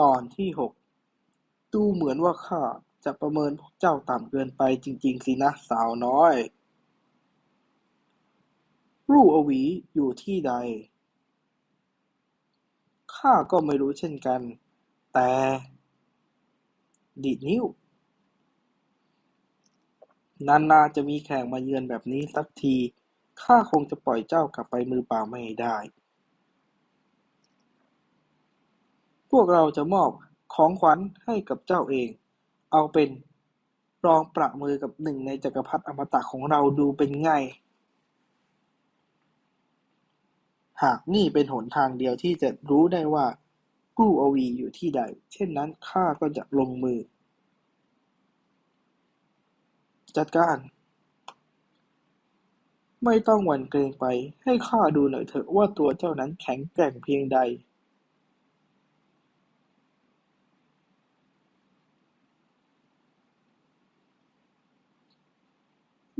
ตอนที่หกดูเหมือนว่าข้าจะประเมินพวกเจ้าต่ำเกินไปจริง ๆ สินะสาวน้อยลู่อวีอยู่ที่ใด ข้าก็ไม่รู้เช่นกัน แต่ ดีดนิ้ว นานๆจะมีแขกมาเยือนแบบนี้สักที ข้าคงจะปล่อยเจ้ากลับไปมือเปล่าไม่ได้ พวกเราจะมอบของขวัญให้กับเจ้าเอง เอาเป็นลองประมือกับหนึ่งในจักรพรรดิอมตะของเราดูเป็นไง หากนี่เป็นหนทางเดียวที่จะรู้ได้ว่ากลูอวีอยู่ที่ใด เช่นนั้นข้าก็จะลงมือ จัดการ ไม่ต้องหวั่นเกรงไปให้ข้าดูหน่อยเถอะว่าตัวเจ้านั้นแข็งแกร่งเพียงใด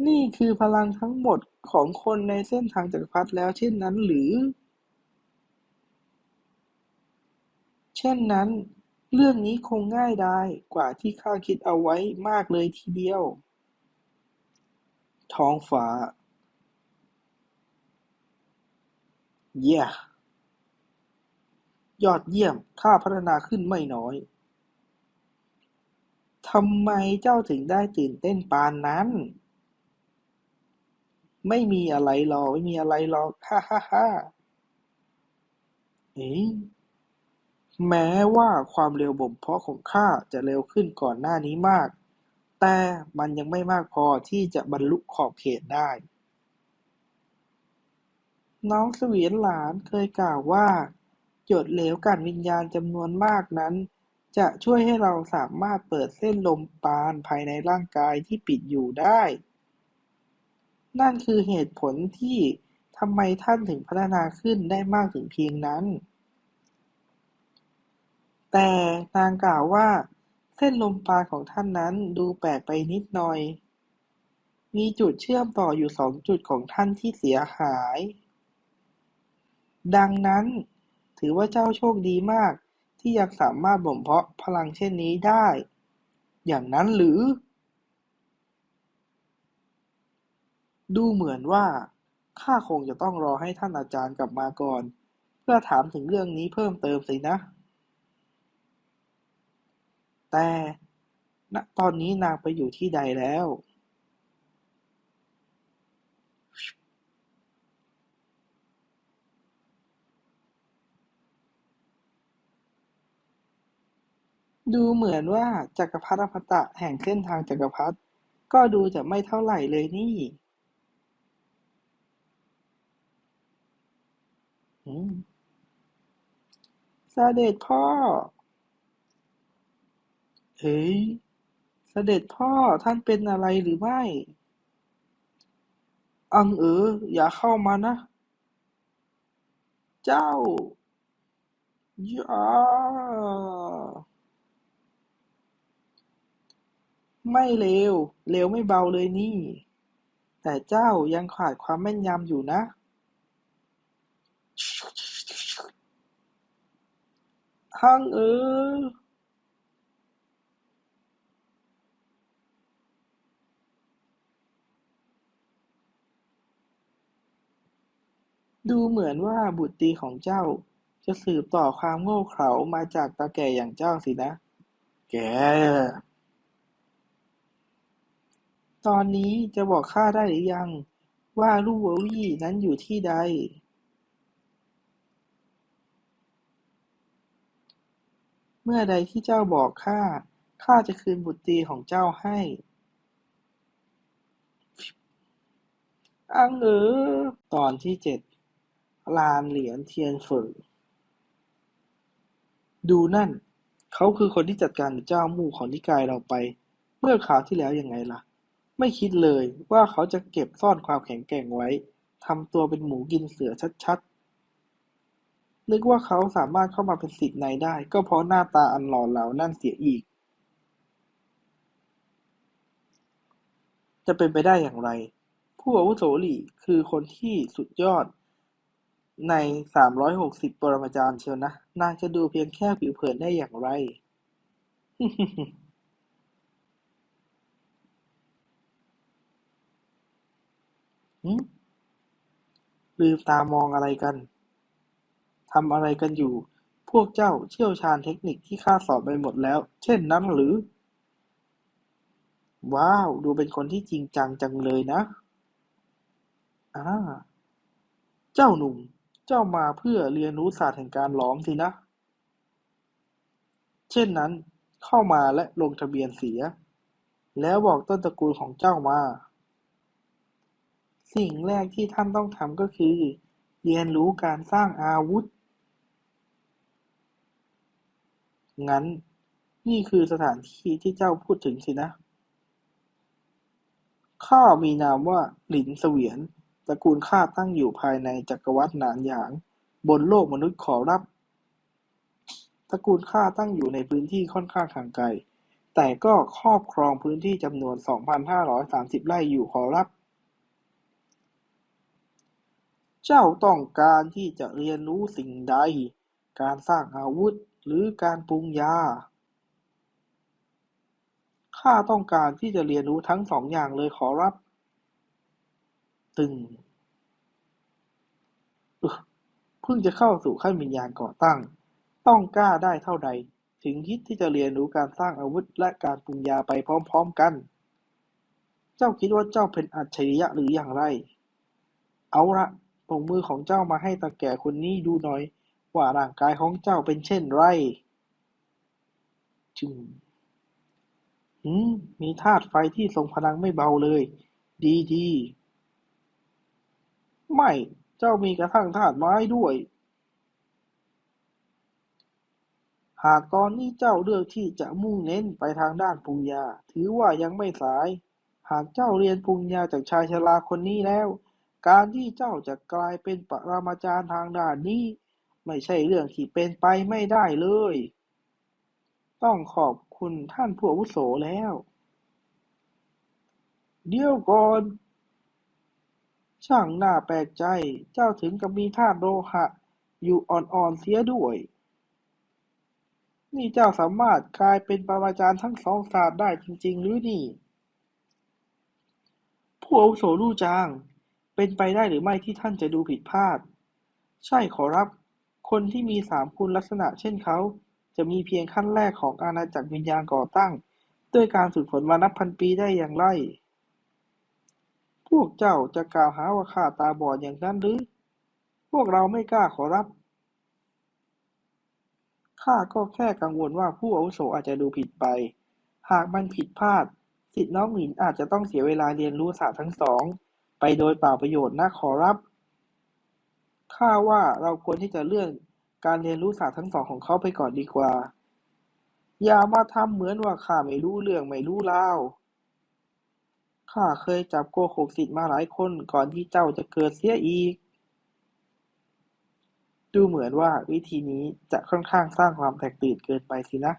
นี่คือพลังทั้งหมดของคนในเส้นทางจักรพรรดิแล้วเช่นนั้นหรือ เช่นนั้น เรื่องนี้คงง่ายดายกว่าที่ข้าคิดเอาไว้มากเลยทีเดียว ท้องฟ้า เย่ยอดเยี่ยมข้าพัฒนาขึ้นไม่น้อยทำไมเจ้าถึงได้ตื่นเต้นปานนั้น ไม่มีอะไรหรอกไม่มีอะไรหรอกฮ่าฮ่าฮ่าเอ๊ะแม้ว่าความเร็วบ่มเพาะของข้าจะเร็วขึ้นก่อนหน้านี้มาก แต่มันยังไม่มากพอที่จะบรรลุขอบเขตได้ น้องเสวียนหลานเคยกล่าวว่า หยดเหลวกลั่นวิญญาณจำนวนมากนั้น จะช่วยให้เราสามารถเปิดเส้นลมปราณภายในร่างกายที่ปิดอยู่ได้ นั่นคือเหตุผลที่ทำไมท่านถึงพัฒนาขึ้นได้มากถึงเพียงนั้น แต่นางกล่าวว่า เส้นลมปราณของท่านนั้นดูแปลกไปนิดหน่อย มีจุดเชื่อมต่ออยู่สองจุดของท่านที่เสียหาย ดังนั้น ถือว่าเจ้าโชคดีมากที่ยังสามารถบ่มเพาะพลังเช่นนี้ได้ อย่างนั้นหรือ ดูเหมือนว่าข้าคงจะต้องรอให้ท่านอาจารย์กลับมาก่อน เพื่อถามถึงเรื่องนี้เพิ่มเติมสินะ แต่ณตอนนี้นางไปอยู่ที่ใดแล้ว ดูเหมือนว่าจักรพรรดิอมตะแห่งเส้นทางจักรพรรดิก็ดูจะไม่เท่าไหร่เลยนี่ อืม เสด็จพ่อเฮ้ยเสด็จพ่อท่านเป็นอะไรหรือไม่ อังเอ๋ออย่าเข้ามานะ เจ้าอย่าไม่เลวเลวไม่เบาเลยนี่ แต่เจ้ายังขาดความแม่นยำอยู่นะ ฮั่งเอ๋อดูเหมือนว่าบุตรีของเจ้า จะสืบต่อความโง่เขลามาจากตาแก่อย่างเจ้าสินะ แก ตอนนี้จะบอกข้าได้หรือยัง ว่าลู่เหววี่นั้นอยู่ที่ใด เมื่อใดที่เจ้าบอกข้า ข้าจะคืนบุตรีของเจ้าให้อังเออตอนที่เจ็ดลานเหรียญเทียนเฝอดูนั่น เขาคือคนที่จัดการกับเจ้ามู่ของนิกายเราไป เมื่อคราวที่แล้วยังไงล่ะ ไม่คิดเลยว่าเขาจะเก็บซ่อนความแข็งแกร่งไว้ทำตัวเป็นหมูกินเสือชัด นึกว่าเขาสามารถเข้ามาเป็นศิษย์ในได้ ก็เพราะหน้าตาอันหล่อเหลานั่นเสียอีก จะเป็นไปได้อย่างไร ผู้อาวุโสหลี่คือคนที่สุดยอด ในสามร้อยหกสิบปรมาจารย์เชียวนะ นางจะดูเพียงแค่ผิวเผินได้อย่างไรลืมตามองอะไรกันำอะไรกันอยู่ พวกเจ้าเชี่ยวชาญเทคนิคที่ข้าสอนไปหมดแล้ว เช่นนั้นหรือ ว้าว ดูเป็นคนที่จริงจังจังเลยนะอ่าเจ้าหนุ่ม เจ้ามาเพื่อเรียนรู้ศาสตร์แห่งการหลอมสินะ เช่นนั้น เข้ามาและลงทะเบียนเสีย แล้วบอกต้นตระกูลของเจ้ามาสิ่งแรกที่ท่านต้องทำก็คือ เรียนรู้การสร้างอาวุธ งั้นนี่คือสถานที่ที่เจ้าพูดถึงสินะ ข้ามีนามว่าหลินเสวียน ตระกูลข้าตั้งอยู่ภายในจักรวรรดิหนานหยาง บนโลกมนุษย์ขอรับ ตระกูลข้าตั้งอยู่ในพื้นที่ค่อนข้างห่างไกล แต่ก็ครอบครองพื้นที่จำนวน 2,530 ไร่อยู่ขอรับ เจ้าต้องการที่จะเรียนรู้สิ่งใด การสร้างอาวุธ หรือการปรุงยา ข้าต้องการที่จะเรียนรู้ทั้งสองอย่างเลยขอรับ ตึงเพิ่งจะเข้าสู่ขั้นวิญญาณก่อตั้ง ต้องกล้าได้เท่าใด ถึงคิดที่จะเรียนรู้การสร้างอาวุธและการปรุงยาไปพร้อมๆกัน เจ้าคิดว่าเจ้าเป็นอัจฉริยะหรืออย่างไร เอาละส่งมือของเจ้ามาให้ตาแก่คนนี้ดูหน่อย ว่าร่างกายของเจ้าเป็นเช่นไร จึงหืมมีธาตุไฟที่ทรงพลังไม่เบาเลย ดีดีไม่ เจ้ามีกระทั่งธาตุไม้ด้วย หากตอนนี้เจ้าเลือกที่จะมุ่งเน้นไปทางด้านปรุงยาถือว่ายังไม่สาย หากเจ้าเรียนปรุงยาจากชายชราคนนี้แล้ว การที่เจ้าจะกลายเป็นปรมาจารย์ทางด้านนี้ ไม่ใช่เรื่องที่เป็นไปไม่ได้เลย ต้องขอบคุณท่านผู้อาวุโสแล้ว เดี๋ยวก่อน ช่างน่าแปลกใจ เจ้าถึงกับมีธาตุโลหะ อยู่อ่อนๆเสียด้วย นี่เจ้าสามารถกลายเป็นปรมาจารย์ทั้งสองศาสตร์ได้จริง ๆ หรือนี่ ผู้อาวุโสลู่จาง เป็นไปได้หรือไม่ที่ท่านจะดูผิดพลาด ใช่ขอรับ คนที่มีสามคุณลักษณะเช่นเขา จะมีเพียงขั้นแรกของอาณาจักรวิญญาณก่อตั้ง ด้วยการฝึกฝนมานับพันปีได้อย่างไร พวกเจ้าจะกล่าวหาว่าข้าตาบอดอย่างนั้นหรือ พวกเราไม่กล้าขอรับ ข้าก็แค่กังวลว่าผู้อาวุโสอาจจะดูผิดไป หากมันผิดพลาดศิษย์น้องหลินอาจจะต้องเสียเวลาเรียนรู้ศาสตร์ทั้งสอง ไปโดยเปล่าประโยชน์นะขอรับ ข้าว่าเราควรที่จะเลื่อนการเรียนรู้ศาสตร์ทั้งสองของเขาไปก่อนดีกว่า อย่ามาทำเหมือนว่าข้าไม่รู้เรื่องไม่รู้ราว ข้าเคยจับโกหกศิษย์มาหลายคนก่อนที่เจ้าจะเกิดเสียอีก ดูเหมือนว่าวิธีนี้จะค่อนข้างสร้างความแตกตื่นเกินไปสินะ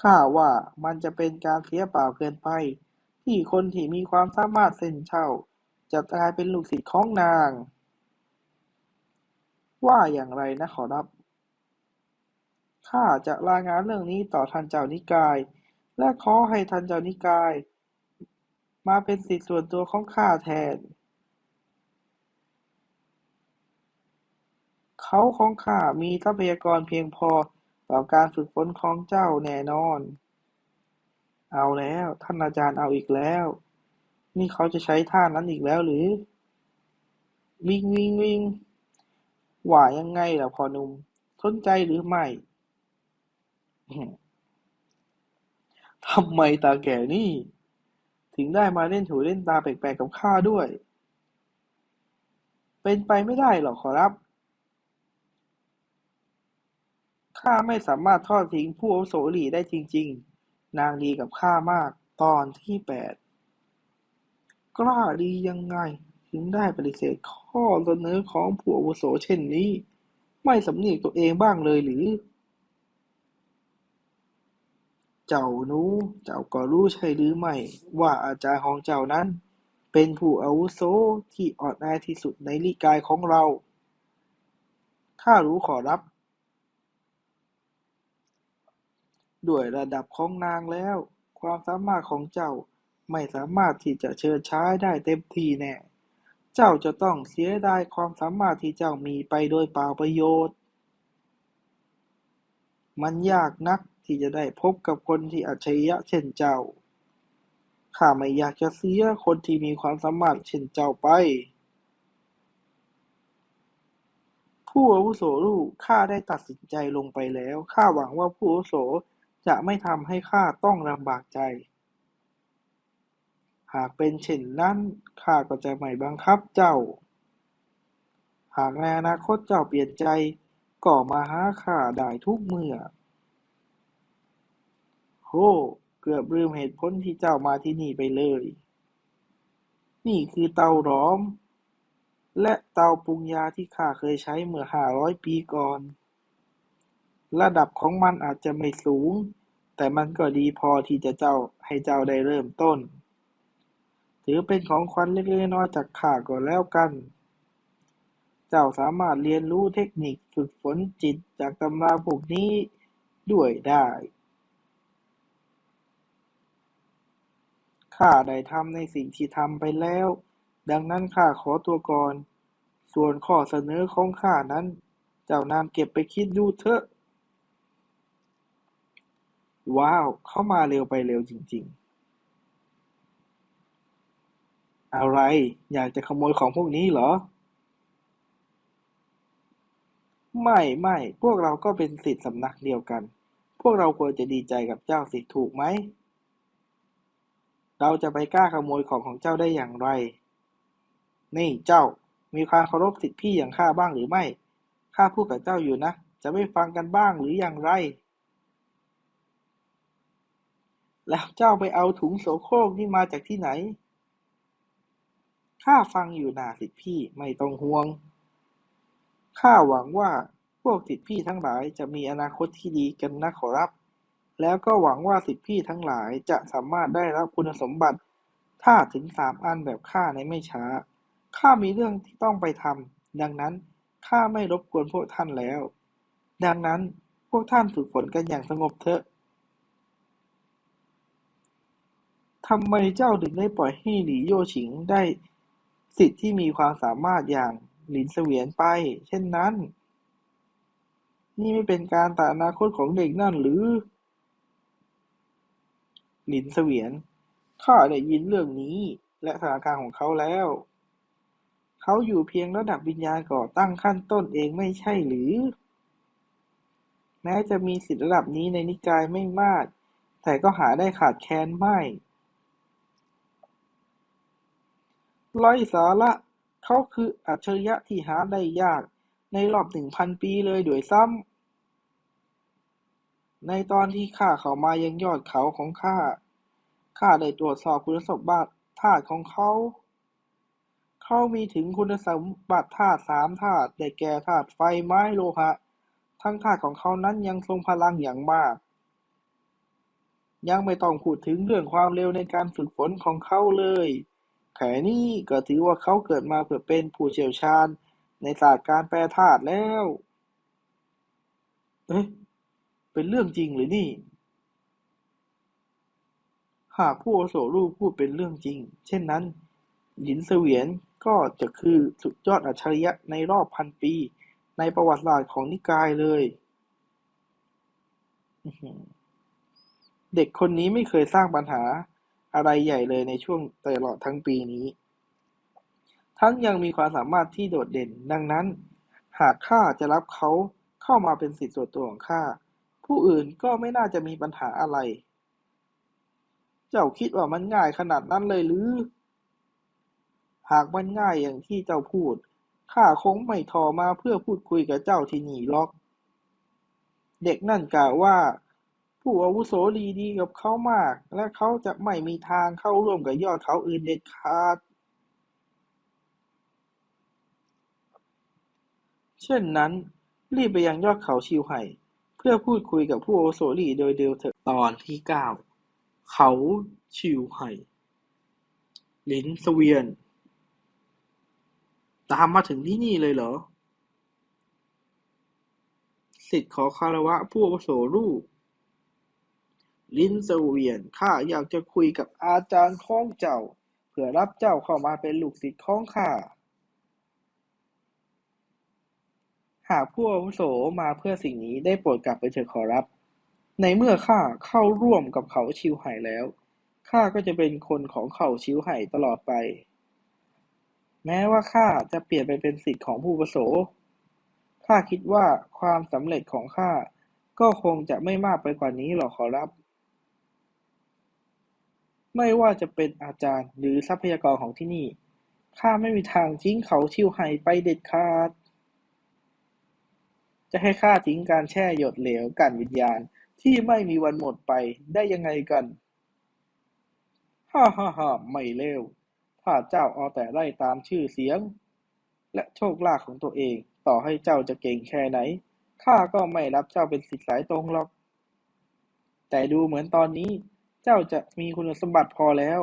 ข้าว่ามันจะเป็นการเสียเปล่าเกินไป ที่คนที่มีความสามารถเส้นเช่า จะกลายเป็นลูกศิษย์ของนาง ว่าอย่างไรนะขอรับ ข้าจะรายงานเรื่องนี้ต่อท่านเจ้านิกาย และขอให้ท่านเจ้านิกาย มาเป็นศิษย์ส่วนตัวของข้าแทน เขาของข้ามีทรัพยากรเพียงพอต่อการฝึกฝนของเจ้าแน่นอน เอาแล้วท่านอาจารย์เอาอีกแล้ว นี่เขาจะใช้ท่านั้นอีกแล้วหรือ วิงวิงวิง ว่ายังไงล่ะพ่อหนุ่ม สนใจหรือไม่ ทำไมตาแก่นี่ ถึงได้มาเล่นถูเล่นตาแปลกๆกับข้าด้วย เป็นไปไม่ได้หรอกขอรับ ข้าไม่สามารถทอดทิ้งผู้อาโสหลี่ได้จริง ๆ นางดีกับข้ามากตอนที่แปด กล้าดียังไง ถึงได้ปฏิเสธข อเสนอของผู้อาวุโสเช่นนี้ ไม่สำเนียกตัวเองบ้างเลยหรือ เจ้าหนูเจ้าก็รู้ใช่หรือไม่ ว่าอาจารย์ของเจ้านั้น เป็นผู้อาวุโสที่อ่อนแอที่สุดในนิกายของเรา ข้ารู้ขอรับ ด้วยระดับของนางแล้ว ความสามารถของเจ้าไม่สามารถที่จะเชิดใช้ได้เต็มที่แน่ จ้าจะต้องเสียดายความสามารถที่เจ้ามีไปโดยเปล่าประโยชน์ มันยากนักที่จะได้พบกับคนที่อัจฉริยะเช่นเจ้า ข้าไม่อยากจะเสียคนที่มีความสามารถเช่นเจ้าไป ผู้อาวุโสลูกข้าได้ตัดสินใจลงไปแล้ว ข้าหวังว่าผู้อาวุโสจะไม่ทำให้ข้าต้องลำบากใจ หากเป็นเช่นนั้นข้าก็จะไม่บังคับเจ้า หากในอนาคตเจ้าเปลี่ยนใจ ก็มาหาข้าได้ทุกเมื่อโฮเกือบลืมเหตุผลที่เจ้ามาที่นี่ไปเลย นี่คือเตาหลอม และเตาปรุงยาที่ข้าเคยใช้เมื่อห้าร้อยปีก่อน ระดับของมันอาจจะไม่สูง แต่มันก็ดีพอที่จะเจ้าให้เจ้าได้เริ่มต้น ถือเป็นของขวัญเล็กๆน้อยจากข้าก็แล้วกัน เจ้าสามารถเรียนรู้เทคนิคฝึกฝนจิตจากตำราพวกนี้ด้วยได้ ข้าได้ทำในสิ่งที่ทำไปแล้ว ดังนั้นข้าขอตัวก่อน ส่วนข้อเสนอของข้านั้น เจ้านำเก็บไปคิดดูเถอะ ว้าว เข้ามาเร็วไปเร็วจริง ๆ อะไร อยากจะขโมยของพวกนี้เหรอ ไม่ไม่ พวกเราก็เป็นศิษย์สำนักเดียวกัน พวกเราควรจะดีใจกับเจ้าสิถูกไหม เราจะไปกล้าขโมยของของเจ้าได้อย่างไร นี่เจ้า มีความเคารพสิทธิพี่อย่างข้าบ้างหรือไม่ ข้าพูดกับเจ้าอยู่นะ จะไม่ฟังกันบ้างหรืออย่างไร แล้วเจ้าไปเอาถุงโสโครกนี่มาจากที่ไหน ข้าฟังอยู่นาสิทธิพี่ ไม่ต้องห่วง ข้าหวังว่าพวกศิษย์พี่ทั้งหลายจะมีอนาคตที่ดีกันนะขอรับ แล้วก็หวังว่าศิษย์พี่ทั้งหลายจะสามารถได้รับคุณสมบัติถ้าถึงสามอันแบบข้าในไม่ช้า ข้ามีเรื่องที่ต้องไปทำดังนั้นข้าไม่รบกวนพวกท่านแล้ว ดังนั้นพวกท่านฝึกฝนกันอย่างสงบเถอะทำไมเจ้าถึงได้ปล่อยให้หลี่โย่ฉิงได้ สิทธิ์ที่มีความสามารถอย่างหลินเสวียนไป เช่นนั้น นี่ไม่เป็นการตัดอนาคตของเด็กนั่นหรือ หลินเสวียน ข้าได้ยินเรื่องนี้ และสถานการณ์ของเขาแล้ว เขาอยู่เพียงระดับวิญญาณก่อตั้งขั้นต้นเองไม่ใช่หรือ แม้จะมีสิทธิระดับนี้ในนิกายไม่มาก แต่ก็หาได้ขาดแคลนไม่ ไร้สาระ เขาคืออัจฉริยะที่หาได้ยากในรอบหนึ่งพันปีเลยด้วยซ้ำ ในตอนที่ข้าเข้ามายังยอดเขาของข้า ข้าได้ตรวจสอบคุณสมบัติธาตุของเขา เขามีถึงคุณสมบัติธาตุสามธาตุได้แก่ธาตุไฟไม้โลหะ ทั้งธาตุของเขานั้นยังทรงพลังอย่างมากยังไม่ต้องพูดถึงเรื่องความเร็วในการฝึกฝนของเขาเลย แค่นี้ก็ถือว่าเขาเกิดมาเพื่อเป็นผู้เชี่ยวชาญในศาสตร์การแปรธาตุแล้ว เอ๊ะ เป็นเรื่องจริงหรือนี่ หากผู้อโสลูกพูดเป็นเรื่องจริง เช่นนั้น หลินเสวียนก็จะคือสุดยอดอัจฉริยะในรอบพันปี ในประวัติศาสตร์ของนิกายเลย เด็กคนนี้ไม่เคยสร้างปัญหา อะไรใหญ่เลยในช่วงตลอดทั้งปีนี้ ทั้งยังมีความสามารถที่โดดเด่น ดังนั้น หากข้าจะรับเขาเข้ามาเป็นศิษย์ส่วนตัวของข้า ผู้อื่นก็ไม่น่าจะมีปัญหาอะไร เจ้าคิดว่ามันง่ายขนาดนั้นเลยหรือ หากมันง่ายอย่างที่เจ้าพูด ข้าคงไม่ทรมาเพื่อพูดคุยกับเจ้าที่นี่หรอก เด็กนั่นกล่าวว่า ผู้อาวุโสดีดีกับเขามาก และเขาจะไม่มีทางเข้าร่วมกับยอดเขาอื่นเด็ดขาด เช่นนั้น รีบไปยังยอดเขาชิวไห่ เพื่อพูดคุยกับผู้อาวุโสลีโดยเร็วเถิดตอนที่เก้าเขาชิวไห่หลินสเวียน ตามมาถึงที่นี่เลยเหรอศิษย์ขอคารวะผู้อาวุโสลูก ลินเสวียนข้าอยากจะคุยกับอาจารย์ของเจ้า เพื่อรับเจ้าเข้ามาเป็นลูกศิษย์ของข้าหากผู้อาวุโสมาเพื่อสิ่งนี้ได้โปรดกลับไปเถิดขอรับ ในเมื่อข้าเข้าร่วมกับเขาชิวไห่แล้ว ข้าก็จะเป็นคนของเขาชิวไห่ตลอดไป แม้ว่าข้าจะเปลี่ยนไปเป็นศิษย์ของผู้อาวุโส ข้าคิดว่าความสำเร็จของข้าก็คงจะไม่มากไปกว่านี้หรอกขอรับ ไม่ว่าจะเป็นอาจารย์หรือทรัพยากรของที่นี่ ข้าไม่มีทางทิ้งเขาชิวไห่ไปเด็ดขาด จะให้ข้าทิ้งการแช่หยดเหลวกันวิญญาณที่ไม่มีวันหมดไปได้ยังไงกัน ฮ่าฮ่าฮ่าไม่เลวถ้าเจ้าเอาแต่ไล่ตามชื่อเสียง และโชคลาภของตัวเอง ต่อให้เจ้าจะเก่งแค่ไหน ข้าก็ไม่รับเจ้าเป็นศิษย์สายตรงหรอก แต่ดูเหมือนตอนนี้ เจ้าจะมีคุณสมบัติพอแล้ว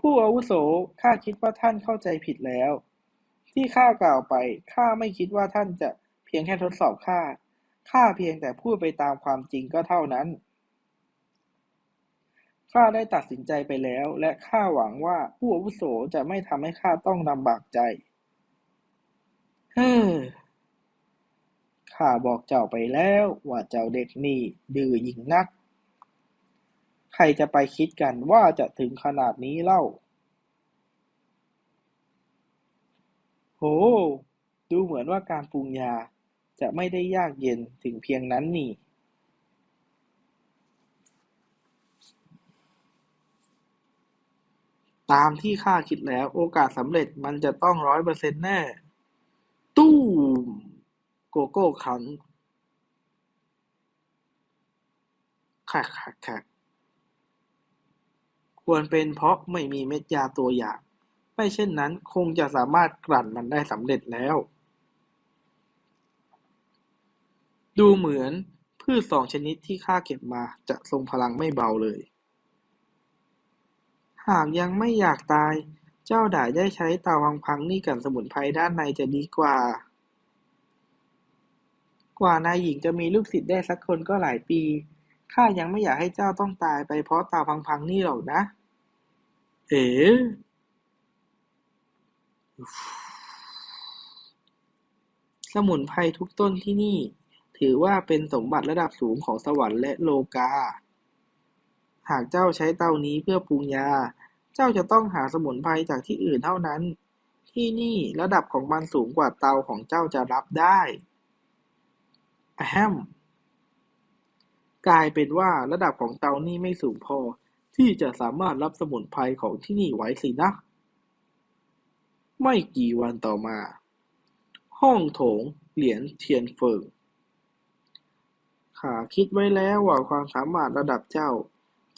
ผู้อาวุโสข้าคิดว่าท่านเข้าใจผิดแล้ว ที่ข้ากล่าวไปข้าไม่คิดว่าท่านจะเพียงแค่ทดสอบข้าข้าเพียงแต่พูดไปตามความจริงก็เท่านั้นข้าได้ตัดสินใจไปแล้ว และข้าหวังว่าผู้อาวุโสจะไม่ทำให้ข้าต้องลำบากใจ เฮ้อข้าบอกเจ้าไปแล้วว่าเจ้าเด็กนี่ดื้อยิ่งนัก ใครจะไปคิดกันว่าจะถึงขนาดนี้เล่า โห ดูเหมือนว่าการปรุงยาจะไม่ได้ยากเย็นถึงเพียงนั้นนี่ ตามที่ข้าคิดแล้วโอกาสสำเร็จมันจะต้องร้อยเปอร์เซ็นต์แน่ ตู้ม โกโก้คันแขกแขกแขก ควรเป็นเพราะไม่มีเม็ดยาตัวอย่าง ไม่เช่นนั้นคงจะสามารถกลั่นมันได้สำเร็จแล้ว ดูเหมือนพืชสองชนิดที่ข้าเก็บมาจะทรงพลังไม่เบาเลย หากยังไม่อยากตาย เจ้าด่ายได้ใช้เตาพังนี่กันสมุนไพรด้านในจะดีกว่า กว่านายหญิงจะมีลูกศิษย์ได้สักคนก็หลายปี ข้ายังไม่อยากให้เจ้าต้องตายไปเพราะเตาพัง ๆ นี่หรอกนะ เอ๋สมุนไพรทุกต้นที่นี่ ถือว่าเป็นสมบัติระดับสูงของสวรรค์และโลกา หากเจ้าใช้เตานี้เพื่อปรุงยา เจ้าจะต้องหาสมุนไพรจากที่อื่นเท่านั้น ที่นี่ระดับของมันสูงกว่าเตาของเจ้าจะรับได้อะแฮม กลายเป็นว่าระดับของเตานี่ไม่สูงพอ ที่จะสามารถรับสมุนไพรของที่นี่ไว้สินะ ไม่กี่วันต่อมา ห้องโถง เหรียญเทียนเฟิงข้าคิดไว้แล้วว่าความสามารถระดับเจ้า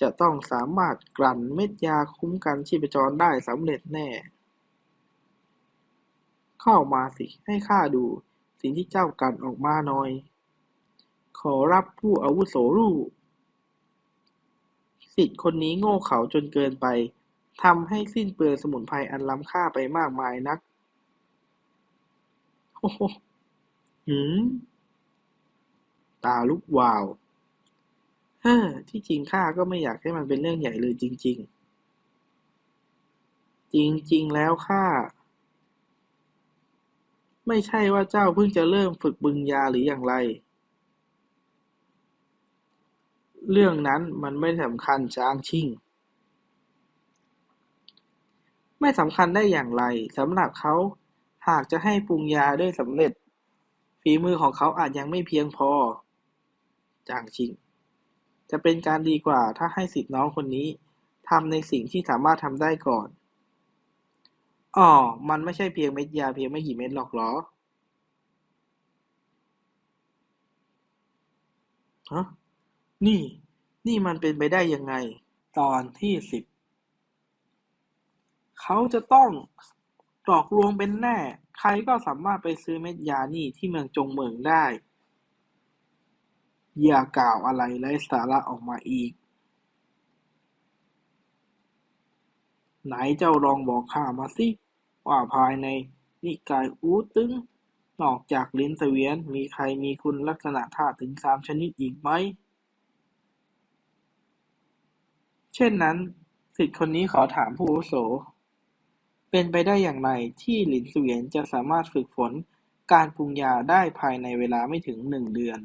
จะต้องสามารถกลั่นเม็ดยาคุ้มกันชีพจรได้สำเร็จแน่ เข้ามาสิให้ข้าดูสิ่งที่เจ้ากลั่นออกมาหน่อย ขอรับผู้อาวุโสลูกศิษย์คนนี้โง่เขลาจนเกินไปทำให้สิ้นเปลืองสมุนไพรอันล้ำค่าไปมากมายนักโอ้โหหืม ตาลุกวาวเฮ้อที่จริงข้าก็ไม่อยากให้มันเป็นเรื่องใหญ่เลยจริง ๆ จริง ๆ แล้วข้าไม่ใช่ว่าเจ้าเพิ่งจะเริ่มฝึกบึงยาหรืออย่างไร เรื่องนั้นมันไม่สำคัญจางชิ่ง ไม่สำคัญได้อย่างไรสำหรับเขาหากจะให้ปรุงยาได้สำเร็จ ฝีมือของเขาอาจยังไม่เพียงพอ จางชิง จะเป็นการดีกว่าถ้าให้ศิษย์น้องคนนี้ทำในสิ่งที่สามารถทำได้ก่อนอ้อมันไม่ใช่เพียงเม็ดยาเพียงไม่กี่เม็ดหรอกหรอฮะ นี่ นี่มันเป็นไปได้ยังไง ตอนที่สิบ เขาจะต้องหลอกลวงเป็นแน่ ใครก็สามารถไปซื้อเม็ดยานี่ที่เมืองจงเหมิงได้ อย่ากล่าวอะไรไร้สาระออกมาอีก ไหนเจ้าลองบอกข้ามาสิ ว่าภายในนิกายอูตึงนอกจากลิ้นเสวียนมีใครมีคุณลักษณะธาตุถึงสามชนิดอีกไหม เช่นนั้นศิษย์คนนี้ขอถามผู้อาวุโส เป็นไปได้อย่างไรที่หลินเสวียนจะสามารถฝึกฝนการปรุงยาได้ภายในเวลาไม่ถึงหนึ่งเดือน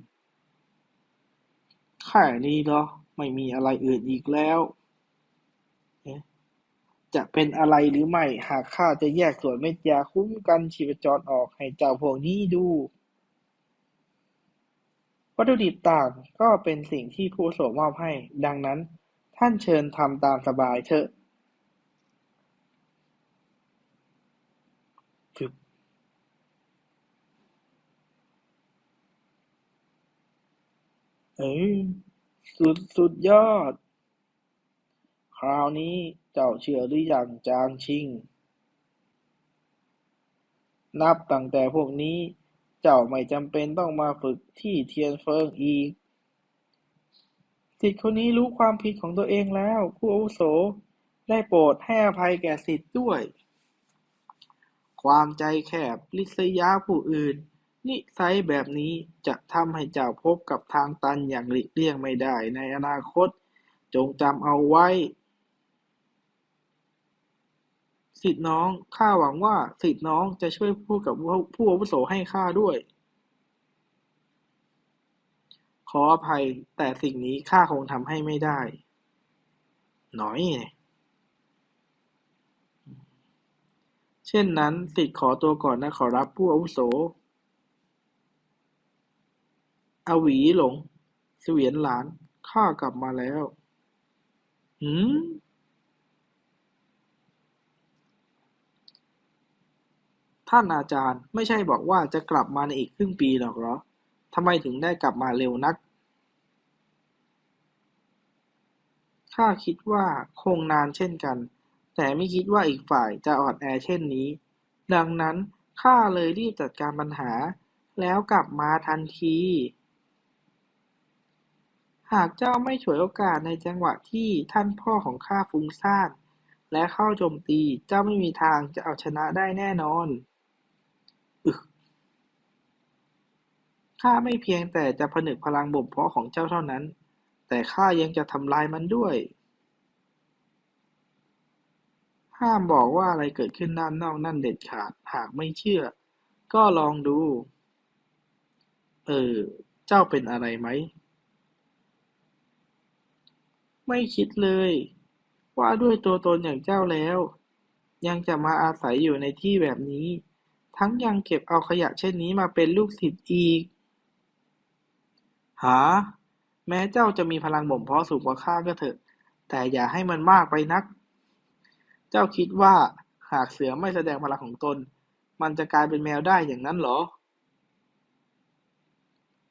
แค่นี้เหรอ ไม่มีอะไรอื่นอีกแล้ว จะเป็นอะไรหรือไม่ หากข้าจะแยกส่วนเม็ดยาคุ้มกันชีพจรออกให้เจ้าพวกนี้ดูวัตถุดิบต่างก็เป็นสิ่งที่ผู้อุโสมอบให้ ดังนั้น ท่านเชิญทำตามสบายเถอะฟึบเอ้ยสุดสุดยอด คราวนี้เจ้าเชื่อหรือยังจางชิง นับตั้งแต่พวกนี้ เจ้าไม่จำเป็นต้องมาฝึกที่เทียนเฟิงอีก ศิษย์คนนี้รู้ความผิดของตัวเองแล้ว ผู้อาวุโส ได้โปรดให้อภัยแก่ศิษย์ด้วย ความใจแคบริษยาผู้อื่น นิสัยแบบนี้จะทำให้เจ้าพบกับทางตันอย่างหลีกเลี่ยงไม่ได้ในอนาคต จงจำเอาไว้ศิษย์น้อง ข้าหวังว่าศิษย์น้องจะช่วยพูดกับผู้อาวุโสให้ข้าด้วย ขออภัยแต่สิ่งนี้ข้าคงทำให้ไม่ได้ หนอย เช่นนั้นศิษย์ขอตัวก่อนนะขอรับผู้อาวุโส อวีหลง เสวียนหลาน ข้ากลับมาแล้ว หือท่านอาจารย์ไม่ใช่บอกว่าจะกลับมาในอีกครึ่งปีหรอกเหรอทำไมถึงได้กลับมาเร็วนัก ข้าคิดว่าคงนานเช่นกัน แต่ไม่คิดว่าอีกฝ่ายจะอ่อนแอเช่นนี้ ดังนั้นข้าเลยรีบจัดการปัญหา แล้วกลับมาทันที หากเจ้าไม่ฉวยโอกาสในจังหวะที่ท่านพ่อของข้าฟุ้งซ่านและเข้าโจมตีเจ้าไม่มีทางจะเอาชนะได้แน่นอนอึข้าไม่เพียงแต่จะผนึกพลังบ่มเพาะของเจ้าเท่านั้น แต่ข้ายังจะทำลายมันด้วย ห้ามบอกว่าอะไรเกิดขึ้นด้านนอกนั่นเด็ดขาด หากไม่เชื่อ ก็ลองดู เออ เจ้าเป็นอะไรไหม ไม่คิดเลย ว่าด้วยตัวตนอย่างเจ้าแล้ว ยังจะมาอาศัยอยู่ในที่แบบนี้ ทั้งยังเก็บเอาขยะเช่นนี้มาเป็นลูกศิษย์อีก หา แม้เจ้าจะมีพลังบ่มเพาะสูงกว่าข้าก็เถอะ แต่อย่าให้มันมากไปนัก เจ้าคิดว่าหากเสือไม่แสดงพลังของตน มันจะกลายเป็นแมวได้อย่างนั้นหรอ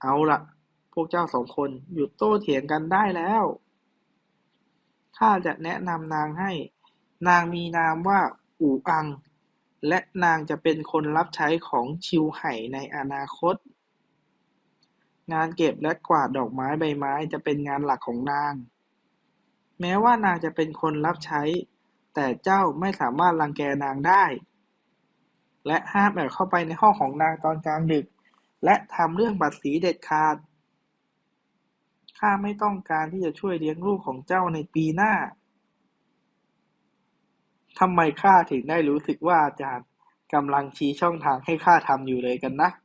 เอาละพวกเจ้าสองคนหยุดโต้เถียงกันได้แล้ว ข้าจะแนะนำนางให้ นางมีนามว่าอู่อัง และนางจะเป็นคนรับใช้ของชิวไห่ในอนาคต งานเก็บและกวาดดอกไม้ใบไม้จะเป็นงานหลักของนาง แม้ว่านางจะเป็นคนรับใช้ แต่เจ้าไม่สามารถรังแกนางได้ และห้ามแอบเข้าไปในห้องของนางตอนกลางดึก และทำเรื่องบัตรสีเด็ดขาด ข้าไม่ต้องการที่จะช่วยเลี้ยงลูกของเจ้าในปีหน้าทำไมข้าถึงได้รู้สึกว่าอาจารย์กำลังชี้ช่องทางให้ข้าทำอยู่เลยกันนะ